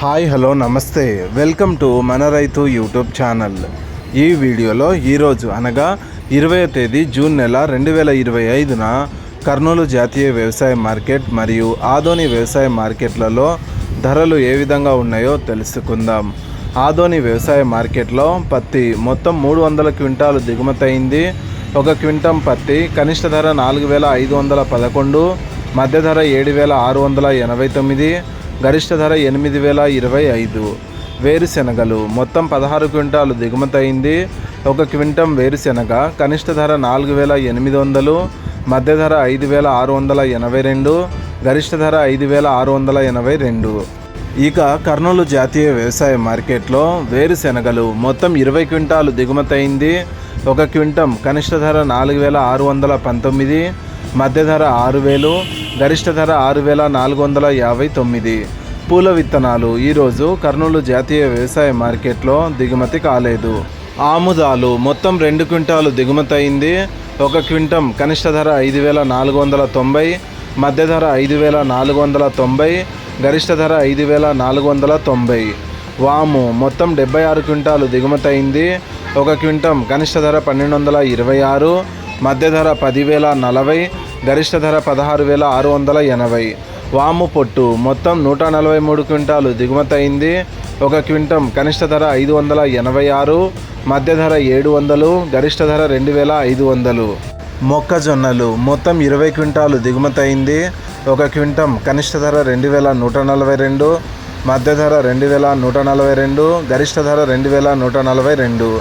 Hi hello నమస్తే. Welcome to మన రైతు యూట్యూబ్ ఛానల్. ఈ వీడియోలో ఈరోజు అనగా ఇరవై తేదీ జూన్ నెల రెండు వేల ఇరవై ఐదున కర్నూలు జాతీయ వ్యవసాయ మార్కెట్ మరియు ఆదోని వ్యవసాయ మార్కెట్లలో ధరలు ఏ విధంగా ఉన్నాయో తెలుసుకుందాం. ఆదోని వ్యవసాయ మార్కెట్లో పత్తి మొత్తం మూడు వందల క్వింటాలు దిగుమతి అయింది. ఒక క్వింటం పత్తి కనిష్ట ధర నాలుగు వేల ఐదు వందల పదకొండు మధ్య ధర ఏడు వేల ఆరు వందల ఎనభై తొమ్మిది గరిష్ట ధర ఎనిమిది వేల ఇరవై ఐదు. వేరుశెనగలు. మొత్తం పదహారు క్వింటాలు దిగుమతయింది. ఒక క్వింటం వేరుశెనగ కనిష్ట ధర నాలుగు వేల ఎనిమిది వందలు మధ్య ధర ఐదు వేల ఆరు వందల ఎనభై రెండు గరిష్ట ధర ఐదు వేల ఆరు వందల ఎనభై రెండు. ఇక కర్నూలు జాతీయ వ్యవసాయ మార్కెట్లో వేరుశెనగలు. మొత్తం ఇరవై క్వింటాలు దిగుమతయింది. ఒక క్వింటం కనిష్ట ధర నాలుగు వేల ఆరు వందల పంతొమ్మిది మధ్య ధర ఆరు వేలు గరిష్ట ధర ఆరు వేల నాలుగు వందల యాభై తొమ్మిది. పూల విత్తనాలు ఈరోజు కర్నూలు జాతీయ వ్యవసాయ మార్కెట్లో దిగుమతి కాలేదు. ఆముదాలు మొత్తం రెండు క్వింటాలు దిగుమతి అయింది. ఒక క్వింటం కనిష్ట ధర ఐదు వేల నాలుగు వందల తొంభై మధ్య ధర ఐదు వేల నాలుగు వందల తొంభై గరిష్ట ధర ఐదు వేల నాలుగు వందల తొంభై. వాము మొత్తం డెబ్బై ఆరు క్వింటాలు దిగుమతి అయింది. ఒక క్వింటం కనిష్ట ధర పన్నెండు వందల ఇరవై ఆరు మధ్య ధర పదివేల నలభై గరిష్ట ధర పదహారు వేల ఆరు వందల ఎనభై. వాము పొట్టు. మొత్తం నూట నలభై మూడు క్వింటాలు దిగుమతి అయింది. ఒక క్వింటం కనిష్ట ధర ఐదు వందల ఎనభై ఆరు మధ్య ధర ఏడు వందలు గరిష్ట ధర రెండు వేల ఐదు వందలు. మొక్కజొన్నలు మొత్తం ఇరవై క్వింటాలు దిగుమతి అయింది. ఒక క్వింటం కనిష్ట ధర రెండు వేల నూట నలభై రెండు మధ్య ధర రెండు వేల నూట నలభై రెండు గరిష్ట ధర రెండు వేల నూట నలభై రెండు.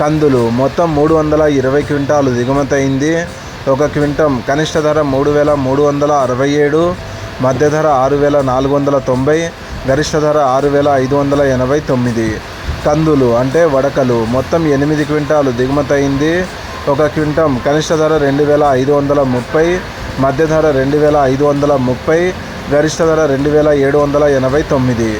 కందులు మొత్తం మూడు వందల ఇరవై క్వింటాలు దిగుమతి అయింది. ఒక క్వింటం కనిష్ట ధర మూడు వేల మూడు వందల అరవై ఏడు మధ్య ధర ఆరు వేల నాలుగు వందల తొంభై గరిష్ట ధర ఆరు వేల ఐదు వందల ఎనభై తొమ్మిది. కందులు అంటే వడకలు. మొత్తం ఎనిమిది క్వింటాలు దిగుమతయింది ఒక క్వింటం కనిష్ట ధర రెండు వేల ఐదు వందల ముప్పై మధ్య ధర రెండు వేల ఐదు వందల ముప్పై గరిష్ట ధర రెండు వేల ఏడు వందల ఎనభై తొమ్మిది.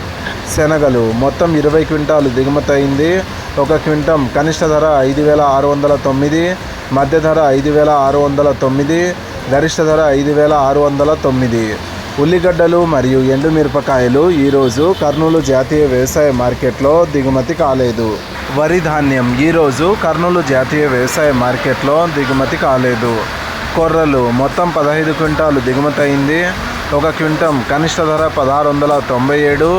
శనగలు. మొత్తం ఇరవై క్వింటాలు దిగుమతయింది ఒక క్వింటం కనిష్ట ధర ఐదు వేల ఆరు వందల తొమ్మిది మధ్య ధర ఐదు వేల ఆరు వందల తొమ్మిది గరిష్ట ధర ఐదు వేల ఆరు వందల తొమ్మిది. ఉల్లిగడ్డలు మరియు ఎండుమిరపకాయలు ఈరోజు కర్నూలు జాతీయ వ్యవసాయ మార్కెట్లో దిగుమతి కాలేదు. వరి ధాన్యం ఈరోజు కర్నూలు జాతీయ వ్యవసాయ మార్కెట్లో దిగుమతి కాలేదు. కొర్రలు మొత్తం పదహైదు క్వింటాలు దిగుమతి అయింది ఒక క్వింటం కనిష్ట ధర పదహారు వందల తొంభై ఏడు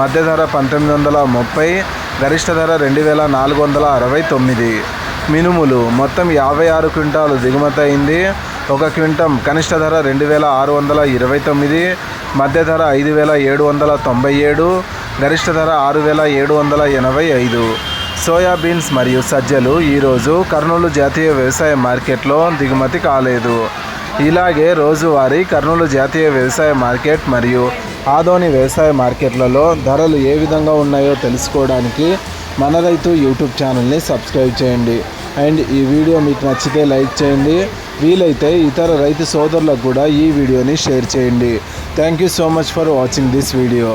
మధ్య ధర పంతొమ్మిది వందల ముప్పై గరిష్ట ధర రెండు వేల నాలుగు వందల అరవై తొమ్మిది. మినుములు మొత్తం యాభై ఆరు క్వింటాలు దిగుమతి అయింది ఒక క్వింటం కనిష్ట ధర రెండు వేల ఆరు వందల ఇరవై తొమ్మిది మధ్య ధర ఐదు వేల ఏడు వందల తొంభై ఏడు గరిష్ట ధర ఆరు వేల ఏడు వందల ఎనభై ఐదు. సోయాబీన్స్ మరియు సజ్జలు ఈరోజు కర్నూలు జాతీయ వ్యవసాయ మార్కెట్లో దిగుమతి కాలేదు. ఇలాగే రోజువారీ కర్నూలు జాతీయ వ్యవసాయ మార్కెట్ మరియు ఆదోని వ్యవసాయ మార్కెట్లలో ధరలు ఏ విధంగా ఉన్నాయో తెలుసుకోవడానికి మన రైతు యూట్యూబ్ ఛానల్ని సబ్స్క్రైబ్ చేయండి. అండ్ ఈ వీడియో మీకు నచ్చితే లైక్ చేయండి. వీలైతే ఇతర రైతు సోదరులకు కూడా ఈ వీడియోని షేర్ చేయండి. Thank you so much for watching this video